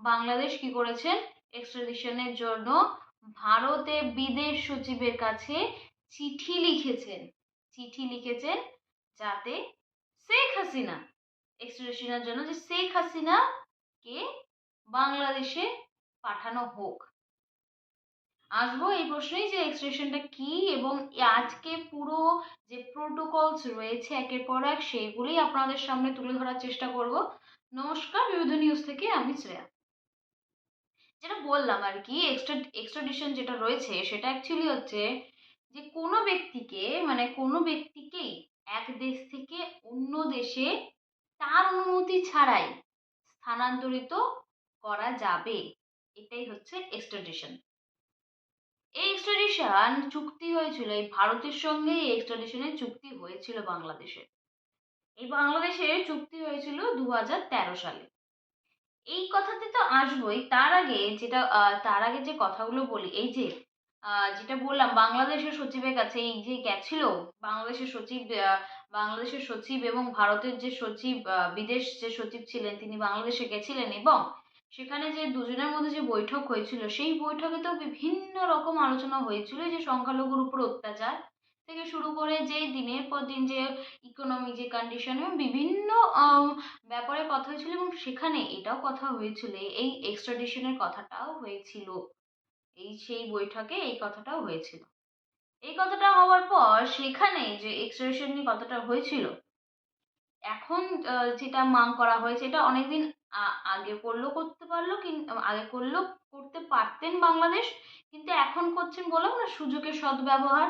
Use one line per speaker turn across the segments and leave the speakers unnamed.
বাংলাদেশ কি করেছেন এক্সট্রাডিশনের জন্য ভারতে বিদেশ সচিবের কাছে চিঠি লিখেছেন। চিঠি লিখেছেন যাতে শেখ হাসিনা এক্সট্রাডিশনের জন্য যে শেখ হাসিনা কে বাংলাদেশে পাঠানো হোক। আসব এই প্রশ্নেই যে এক্সট্রেশনটা কি এবং আজকে পুরো যে প্রোটোকলস রয়েছে একের পর এক সেইগুলোই আপনাদের সামনে তুলে ধরার চেষ্টা করব। নমস্কার, বিবিধ নিউজ থেকে আমি শ্রেয়া। যেটা বললাম আর কি এক্সট্রা এক্সট্রাডিশন যেটা রয়েছে, সেটা অ্যাকচুয়ালি হচ্ছে যে কোনো ব্যক্তিকে মানে কোনো ব্যক্তিকেই এক দেশ থেকে অন্য দেশে তার অনুমতি ছাড়াই স্থানান্তরিত করা যাবে। এটাই হচ্ছে এক্সট্রাডিশন এই এক্সট্রাডিশন চুক্তি হয়েছিল, এই ভারতের সঙ্গে এই এক্সট্রাডিশনের চুক্তি হয়েছিল বাংলাদেশের এই বাংলাদেশের চুক্তি হয়েছিল দু হাজার তেরো সালে। এই কথাতে তো আসবোই। তার আগে যেটা তার আগে যে কথাগুলো বলি, এই যে যেটা বললাম, বাংলাদেশের সচিবের কাছে এই যে গেছিল, বাংলাদেশের সচিব বাংলাদেশের সচিব এবং ভারতের যে সচিব বিদেশ যে সচিব ছিলেন, তিনি বাংলাদেশে গেছিলেন এবং সেখানে যে দুজনের মধ্যে যে বৈঠক হয়েছিল, সেই বৈঠকে তো বিভিন্ন রকম আলোচনা হয়েছিল যে সংখ্যালঘুর উপর অত্যাচার থেকে শুরু করে যে দিনের পর দিন যে ইকোনমিক যে কন্ডিশন এবং বিভিন্ন ব্যাপারে কথা হয়েছিল এবং সেখানে এটাও কথা হয়েছিল, এই এক্সট্রাডিশনের কথাটাও হয়েছিল। এই সেই বৈঠকে এই কথাটাও হয়েছিল। এই কথাটা হওয়ার পর সেখানে যে এক্সট্রাডিশন নিয়ে কথাটা হয়েছিল, এখন যেটা মাং করা হয়েছে এটা অনেকদিন আগে করলেও করতে পারল আগে করলেও করতে পারতেন বাংলাদেশ, কিন্তু এখন করছেন বললাম না সুযোগের সদ্ব্যবহার।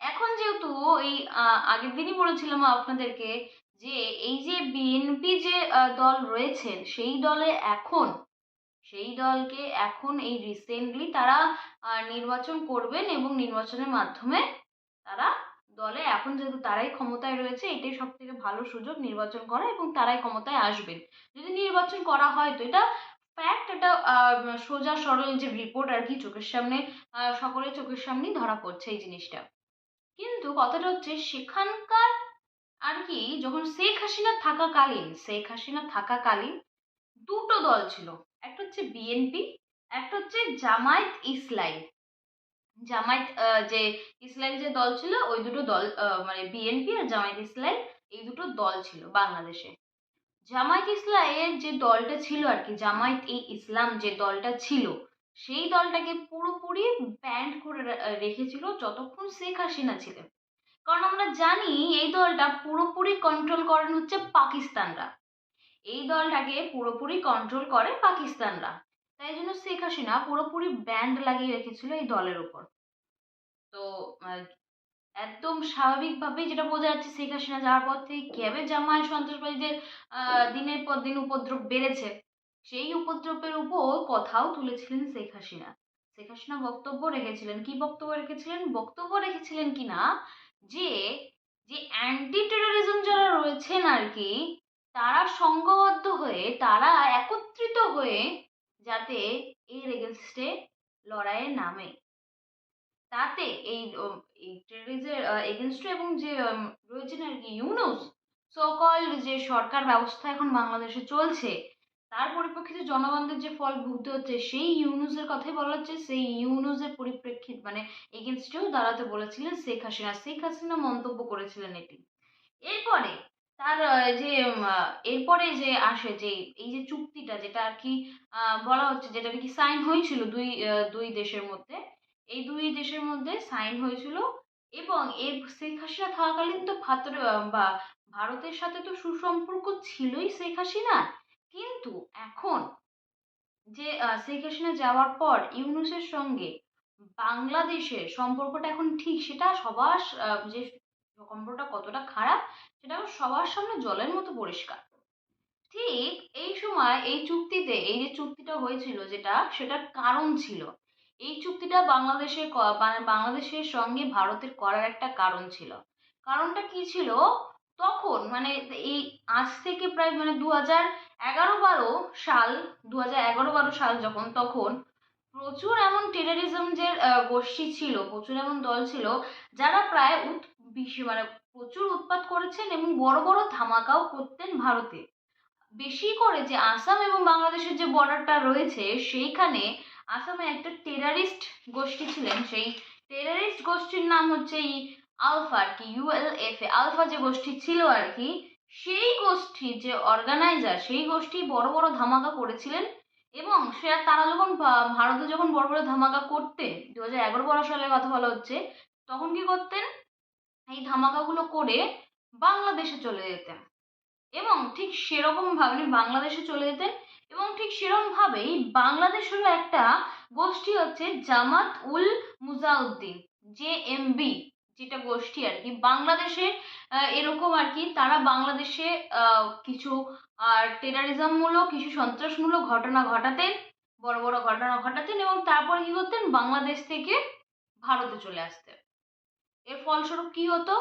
এখন যেহেতু এই আগের দিনই বলেছিলাম আপনাদেরকে যে এই যে বিএনপি যে দল রয়েছেন, সেই দলে এখন, সেই দলকে এখন এই রিসেন্টলি তারা নির্বাচন করবেন এবং নির্বাচনের মাধ্যমে তারা দলে এখন যেহেতু তারাই ক্ষমতায় রয়েছে, এটাই সব থেকে ভালো সুযোগ নির্বাচন করা এবং তারাই ক্ষমতায় আসবেন। যদি নির্বাচন করা হয় তো এটা ফ্যাক্ট এটা সোজা সরল যে রিপোর্ট আর কি চোখের সামনে সকলের চোখের সামনেই ধরা পড়ছে এই জিনিসটা। কিন্তু কথাটা হচ্ছে সেখানকার আর কি, যখন শেখ হাসিনা থাকাকালীন, শেখ হাসিনা থাকাকালীন দুটো দল ছিল। একটা হচ্ছে বিএনপি একটা হচ্ছে জামায়াত ইসলাই জামায়াত যে ইসলাম যে দল ছিল, ওই দুটো দল মানে বিএনপি আর জামায়াত ইসলাম, এই দুটো দল ছিল বাংলাদেশে। জামায়াত ইসলামের যে দলটা ছিল আর কি জামায়াত ই ইসলাম যে দলটা ছিল সেই দলটাকে পুরোপুরি ব্যান্ড করে রেখেছিল যতক্ষণ শেখ হাসিনা ছিলেন। কারণ আমরা জানি এই দলটা পুরোপুরি কন্ট্রোল করেন হচ্ছে পাকিস্তানরা। এই দলটাকে পুরোপুরি কন্ট্রোল করে পাকিস্তানরা। তাই জন্য শেখ হাসিনা পুরোপুরি ব্যান্ড লাগিয়ে রেখেছিল এই দলের উপর। তো একদম স্বাভাবিকভাবেই যেটা বোঝা যাচ্ছে শেখ হাসিনা যাওয়ার পর থেকে কীভাবে জামায় সন্ত্রাসবাদীদের দিনের পর দিন উপদ্রব বেড়েছে। সেই উপদ্রবের উপর কথাও তুলেছিলেন শেখ হাসিনা। শেখ হাসিনা বক্তব্য রেখেছিলেন কি বক্তব্য রেখেছিলেন? বক্তব্য রেখেছিলেন কিনা যে যে অ্যান্টি টেরোরিজম যারা রয়েছেন আর কি তারা সংঘবদ্ধ হয়ে, তারা একত্রিত হয়ে যাতে এর এগেনস্টে লড়াইয়ে নামে। তাতে এই এই টেররিজের এগেনস্টে এবং যে রয়েছেন আর কি ইউনুস সকল যে সরকার ব্যবস্থা এখন বাংলাদেশে চলছে তার পরিপ্রেক্ষিতে জনগণদের যে ফল ভুগতে হচ্ছে, সেই ইউনুসের কথাই বলা হচ্ছে। সেই ইউনুসের পরিপ্রেক্ষিত মানে এগেনস্টেও দাঁড়াতে বলেছিলেন শেখ হাসিনা। শেখ হাসিনা মন্তব্য করেছিলেন এটি। এরপরে তার যে এরপরে যে আসে যে, এই যে চুক্তিটা যেটা আর কি বলা হচ্ছে যেটা আর কি সাইন হয়েছিল দুই দুই দেশের মধ্যে, এই দুই দেশের মধ্যে সাইন হয়েছিল এবং এর শেখ হাসিনা থাকাকালীন তো ভাতর বা ভারতের সাথে তো সুসম্পর্ক ছিলই শেখ হাসিনা কিন্তু এখন যে হাসিনা যাওয়ার পর ইউনুসের সঙ্গে বাংলাদেশের সম্পর্কটা এখন ঠিক, সেটা সবার যে সম্পর্কটা কতটা খারাপ সেটা সবার সামনে জলের মতো পরিষ্কার। ঠিক এই সময়, এই চুক্তিতে, এই যে চুক্তিটা হয়েছিল যেটা, সেটার কারণ ছিল। এই চুক্তিটা বাংলাদেশের বাংলাদেশের সঙ্গে ভারতের করার একটা কারণ ছিল। কারণটা কি ছিল? তখন মানে এই আজ থেকে প্রায় মানে দু হাজার এগারো বারো সাল দু হাজার এগারো বারো সাল যখন, তখন প্রচুর এমন টেরারিজম যে গোষ্ঠী ছিল, প্রচুর এমন দল ছিল যারা প্রায় বিশ্ব মানে প্রচুর উৎপাত করেছেন এবং বড় বড় ধামাকাও করতেন ভারতে। বেশি করে যে আসাম এবং বাংলাদেশের যে বর্ডারটা রয়েছে, সেইখানে আসামে একটা টেরারিস্ট গোষ্ঠী ছিলেন। সেই টেরারিস্ট গোষ্ঠীর নাম হচ্ছে এই আলফা আর কি ইউএলএফ এ। আলফা যে গোষ্ঠী ছিল আর কি সেই গোষ্ঠীর যে অর্গানাইজার সেই গোষ্ঠী বড় বড় ধামাকা করেছিলেন এবং সে তারা যখন ভারতে যখন বড় বড় ধামাকা করতেন দু হাজার এগারো বারো সালের কথা বলা হচ্ছে, তখন কি করতেন? এই ধামাকাগুলো করে বাংলাদেশে চলে যেতেন। এবং ঠিক সেরকম ভাবে মানে বাংলাদেশে চলে যেতেন এবং ঠিক সেরকম ভাবেই বাংলাদেশেরও একটা গোষ্ঠী হচ্ছে Jamaat ul Mujahideen J M B. যেটা গোষ্ঠী আর কি। বাংলাদেশে এরকম আর কি, তারা বাংলাদেশে কিছু, আর টেরারিজমমূলক কিছু সন্ত্রাসমূলক ঘটনা ঘটাতেন, বড় বড় ঘটনা ঘটাতেন এবং তারপরে কি করতেন? বাংলাদেশ থেকে ভারতে চলে আসতেন। এর ফলস্বরূপ কি হতো?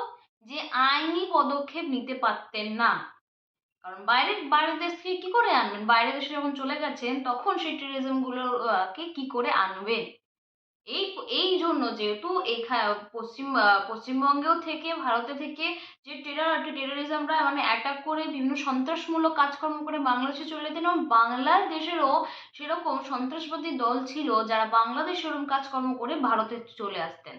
যে আইনি পদক্ষেপ নিতে পারতেন না। কারণ বাইরে, বাইরের দেশ থেকে কি করে আনবেন? বাইরের দেশে যখন চলে গেছেন, তখন সেই টেরিজম গুলোকে কি করে আনবেন? এই এই জন্য যেহেতু এখানে পশ্চিম পশ্চিমবঙ্গেও থেকে, ভারতে থেকে যে টেরার টেরোরিজমরা মানে অ্যাটাক করে বিভিন্ন সন্ত্রাসমূলক কাজকর্ম করে বাংলাদেশে চলে যেতেন এবং বাংলাদেশেরও সেরকম সন্ত্রাসবাদী দল ছিল যারা বাংলাদেশে এরকম কাজকর্ম করে ভারতে চলে আসতেন।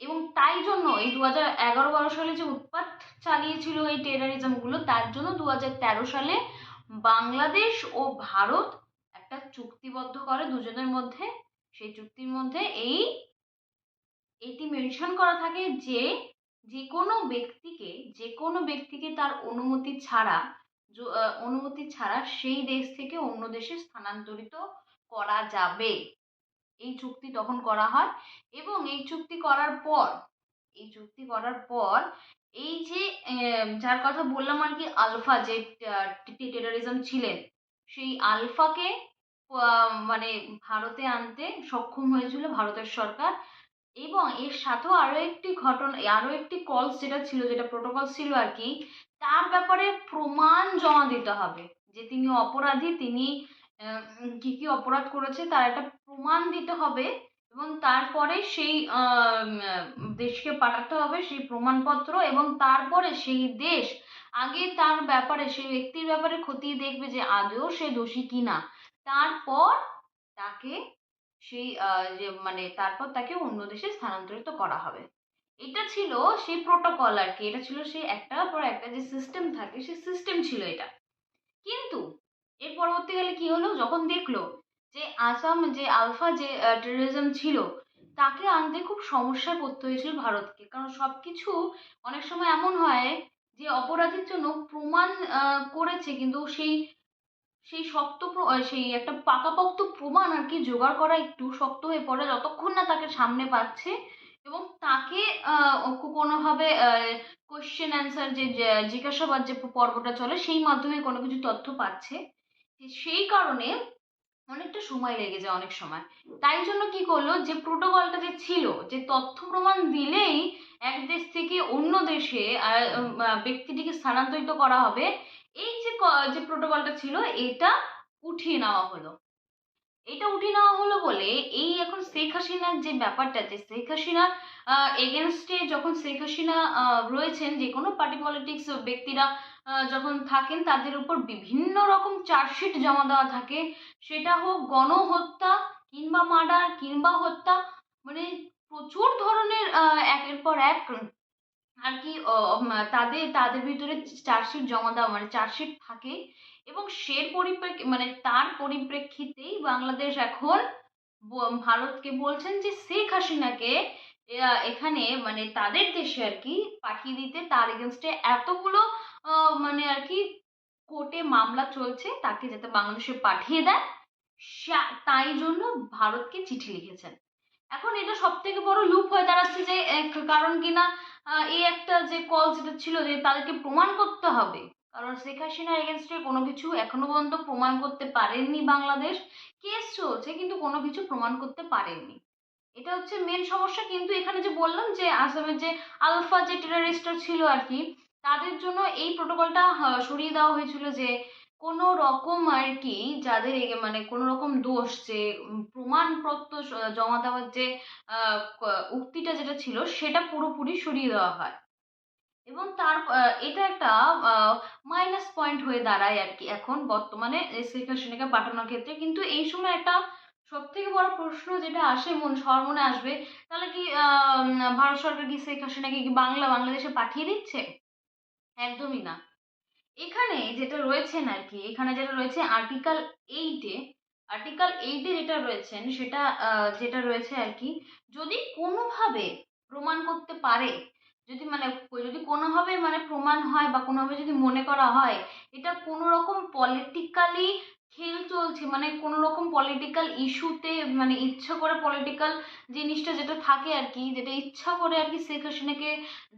এবং তাই জন্য এই দু হাজার এগারো, বারো সালে যে উৎপাত চালিয়েছিল এই টেরারিজমগুলো তার জন্য দু হাজার তেরো সালে বাংলাদেশ ও ভারত একটা চুক্তিবদ্ধ করে দুজনের মধ্যে সেই চুক্তির মধ্যে এই, এটি মেনশন করা থাকে যে যে কোনো ব্যক্তিকে যে কোনো ব্যক্তিকে তার অনুমতি ছাড়া অনুমতি ছাড়া সেই দেশ থেকে অন্য দেশে স্থানান্তরিত করা যাবে। এই চুক্তি তখন করা হয় এবং এই চুক্তি করার পর, এই চুক্তি করার পর এই যে যার কথা বললাম আর কি, আলফা যে টেরোরিজম ছিলেন, সেই আলফাকে মানে ভারতে আনতে সক্ষম হয়েছিল ভারতের সরকার। এবং এর সাথেও আরও একটি ঘটনা, আরও একটি কলস যেটা ছিল, যেটা প্রোটোকল ছিল আর কি, তার ব্যাপারে প্রমাণ জমা দিতে হবে। যে তিনি অপরাধী, তিনি কি কি অপরাধ করেছে, তার একটা প্রমাণ দিতে হবে এবং তারপরে সেই দেশকে পাঠাতে হবে সেই প্রমাণপত্র এবং তারপরে সেই দেশ আগে তার ব্যাপারে, সেই ব্যক্তির ব্যাপারে খতিয়ে দেখবে যে আদৌ সে দোষী কিনা। তারপর তাকে সেই যে মানে তারপর তাকে অন্য দেশে স্থানান্তরিত করা হবে। এটা ছিল সেই প্রোটোকল আর কি এটা ছিল সেই একটার পর একটা যে সিস্টেম থাকে, সেই সিস্টেম ছিল এটা। কিন্তু এর পরবর্তীকালে কি হলো? যখন দেখল যে আসাম যে আলফা যে টেরোরিজম ছিল, তাকে আনতে খুব সমস্যায় পড়তে হয়েছিল ভারতকে। কারণ সবকিছু অনেক সময় এমন হয় যে অপরাধীর জন্য প্রমাণ করেছে, কিন্তু সেই সেই শক্ত সেই একটা পাকাপোক্ত প্রমাণ আর কি জোগাড় করা একটু শক্ত হয়ে পড়ে যতক্ষণ না তাকে সামনে পাচ্ছে এবং তাকে কোনোভাবে কোশ্চেন অ্যান্সার যে জিজ্ঞাসাবাদ যে পর্বটা চলে সেই মাধ্যমে কোনো কিছু তথ্য পাচ্ছে। সেই কারণে অনেকটা সময় লেগে যায় অনেক সময়। তাই জন্য কি করল যে প্রোটোকলটা যে ছিল, যে তথ্য প্রমাণ দিলেই এক দেশ থেকে অন্য দেশে ব্যক্তিটিকে স্থানান্তরিত করা হবে যে প্রোটোকলটা ছিল, এটা উঠিয়ে নেওয়া হলো। এটা উঠিয়ে নেওয়া হলো বলে এই এখন শেখ হাসিনার যে ব্যাপারটা যে শেখ হাসিনা এগেনস্টে যখন শেখ হাসিনা রয়েছেন, যে কোনো পার্টি পলিটিক্স ব্যক্তিরা যখন থাকেন, তাদের উপর বিভিন্ন রকম চার্জশিট জমা দেওয়া থাকে। সেটা হোক গণহত্যা কিংবা মার্ডার কিংবা হত্যা মানে প্রচুর ধরনের একের পর এক আর কি তাদের তাদের ভিতরে চার্জশিট জমা দেওয়া মানে চার্জশিট থাকে এবং সে পরিপ্রেক্ষি মানে তার পরিপ্রেক্ষিতেই বাংলাদেশ এখন ভারতকে বলছেন যে শেখ হাসিনাকে এখানে মানে তাদের দেশে আর কি পাঠিয়ে দিতে, তার এগেনস্টে এতগুলো মানে আর কি কোর্টে মামলা চলছে, তাকে যাতে বাংলাদেশে পাঠিয়ে দেয় তাই জন্য ভারতকে চিঠি লিখেছেন। এখন এটা সব থেকে বড় লুপ হয়ে দাঁড়াচ্ছে যে কারণ কিনা এই একটা যে কল যেটা ছিল যে তাদেরকে প্রমাণ করতে হবে। কারণ শেখ হাসিনার এগেনস্টে কোনো কিছু এখনও পর্যন্ত প্রমাণ করতে পারেননি বাংলাদেশ। কেস চলছে কিন্তু কোনো কিছু প্রমাণ করতে পারেননি। এটা হচ্ছে মেন সমস্যা। কিন্তু এখানে যে বললাম যে, আসামের যে আলফা যে টেরারিস্টরা ছিল আর কি, তাদের জন্য এই প্রোটোকলটা সরিয়ে দেওয়া হয়েছিল যে কোনো রকম আর কি যাদের মানে কোনো রকম দোষ যে প্রমাণপত্র জমা দেওয়ার যে উক্তিটা যেটা ছিল সেটা পুরোপুরি সরিয়ে দেওয়া হয়। এবং তার এটা একটা মাইনাস পয়েন্ট হয়ে দাঁড়ায় আর কি এখন বর্তমানে হাসিনাকে পাঠানোর ক্ষেত্রে। কিন্তু এই সময় একটা সব থেকে বড় প্রশ্ন যেটা আসে মন, সবার মনে আসবে, তাহলে কি ভারত সরকার কি শেখ হাসিনাকে কি বাংলা, বাংলাদেশে পাঠিয়ে দিচ্ছে? একদমই না। এখানে যেটা রয়েছেন আর কি এখানে যেটা রয়েছে আর্টিকেল এইটে আর্টিকেল এইটে যেটা রয়েছেন, সেটা যেটা রয়েছে আর কি যদি কোনোভাবে প্রমাণ করতে পারে, যদি মানে যদি কোনোভাবে মানে প্রমাণ হয় বা কোনোভাবে যদি মনে করা হয়, এটা কোনো রকম পলিটিক্যালি খেল চলছে মানে কোনো রকম পলিটিক্যাল ইস্যুতে মানে ইচ্ছা করে পলিটিক্যাল জিনিসটা যেটা থাকে আর কি, যেটা ইচ্ছা করে আর কি শেখ হাসিনাকে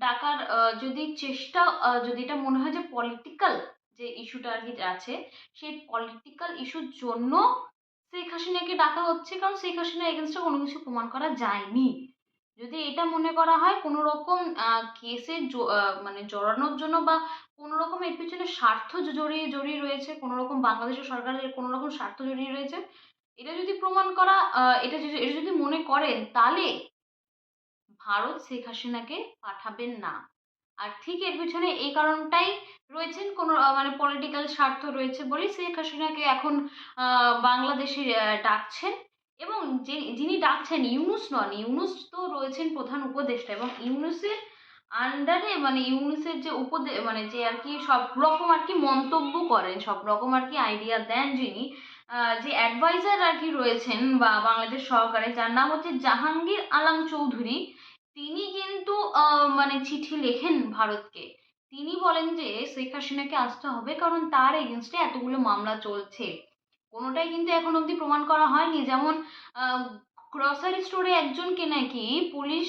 ডাকার যদি চেষ্টা যদি এটা মনে হয় যে পলিটিক্যাল যে ইস্যুটা আর কি আছে, সেই পলিটিক্যাল ইস্যুর জন্য শেখ হাসিনাকে ডাকা হচ্ছে, কারণ শেখ হাসিনার এগেনস্টে কোনো কিছু প্রমাণ করা যায়নি। যদি এটা মনে করা হয় কোনো রকম কেসে মানে জড়ানোর জন্য বা কোনো রকম এর পিছনে স্বার্থ জড়িয়ে জড়িয়ে রয়েছে কোনো রকম বাংলাদেশের সরকারের কোনো রকম স্বার্থ জড়িয়ে রয়েছে, এটা যদি প্রমাণ করা এটা যদি এটা যদি মনে করেন, তাহলে ভারত শেখ হাসিনাকে পাঠাবেন না। আর ঠিক এর পিছনে এই কারণটাই রয়েছেন, কোনো মানে পলিটিক্যাল স্বার্থ রয়েছে বলেই শেখ হাসিনাকে এখন বাংলাদেশে ডাকছেন। এবং যে, যিনি ডাকছেন, ইউনুস নন, ইউনুস তো রয়েছেন প্রধান উপদেষ্টা এবং ইউনুসের আন্ডারে মানে ইউনুসের যে উপদে মানে যে আর কি সব রকম আর কি মন্তব্য করেন, সব রকম আর কি আইডিয়া দেন যিনি যে অ্যাডভাইজার আর কি রয়েছেন বা বাংলাদেশ সরকারে যার নাম হচ্ছে জাহাঙ্গীর আলম চৌধুরী, তিনি কিন্তু মানে চিঠি লেখেন ভারতকে। তিনি বলেন যে শেখ হাসিনাকে আসতে হবে কারণ তার এগেনস্টে এতগুলো মামলা চলছে। কোনোটাই কিন্তু এখন অবধি প্রমাণ করা হয়নি। যেমন গ্রসারি স্টোরে একজনকে নাকি পুলিশ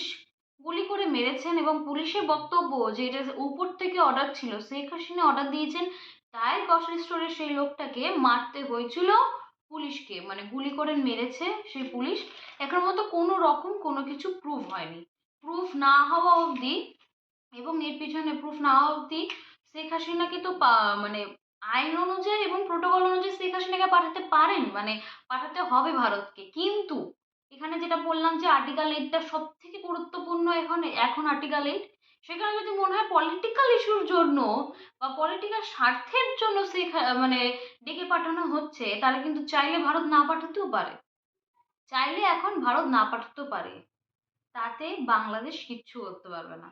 মেরেছেন এবং পুলিশের বক্তব্য যে এটা উপর থেকে অর্ডার ছিল, শেখ হাসিনা অর্ডার দিয়েছেন, তাই গ্রসারি স্টোরের সেই লোকটাকে মারতে হয়েছিল পুলিশকে। মানে গুলি করে মেরেছে সেই পুলিশ। এখন মতো কোনো রকম কোনো কিছু প্রুফ হয়নি। প্রুফ না হওয়া অবধি এবং এর পিছনে প্রুফ না হওয়া অবধি শেখ হাসিনাকে তো মানে আইন অনুযায়ী এবং প্রোটোকল অনুযায়ী শেখ হাসিনাকে পাঠাতে পারেন মানে পাঠাতে হবে ভারতকে। কিন্তু এখানে যেটা বললাম যে আর্টিকেল এইটটা সব থেকে গুরুত্বপূর্ণ এখন এখন আর্টিকেল এইট সেখানে যদি মনে হয় পলিটিক্যাল ইস্যুর জন্য বা পলিটিক্যাল স্বার্থের জন্য শেখ মানে ডেকে পাঠানো হচ্ছে, তাহলে কিন্তু চাইলে ভারত না পাঠাতেও পারে। চাইলে এখন ভারত না পাঠাতেও পারে। তাতে বাংলাদেশ কিচ্ছু করতে পারবে না।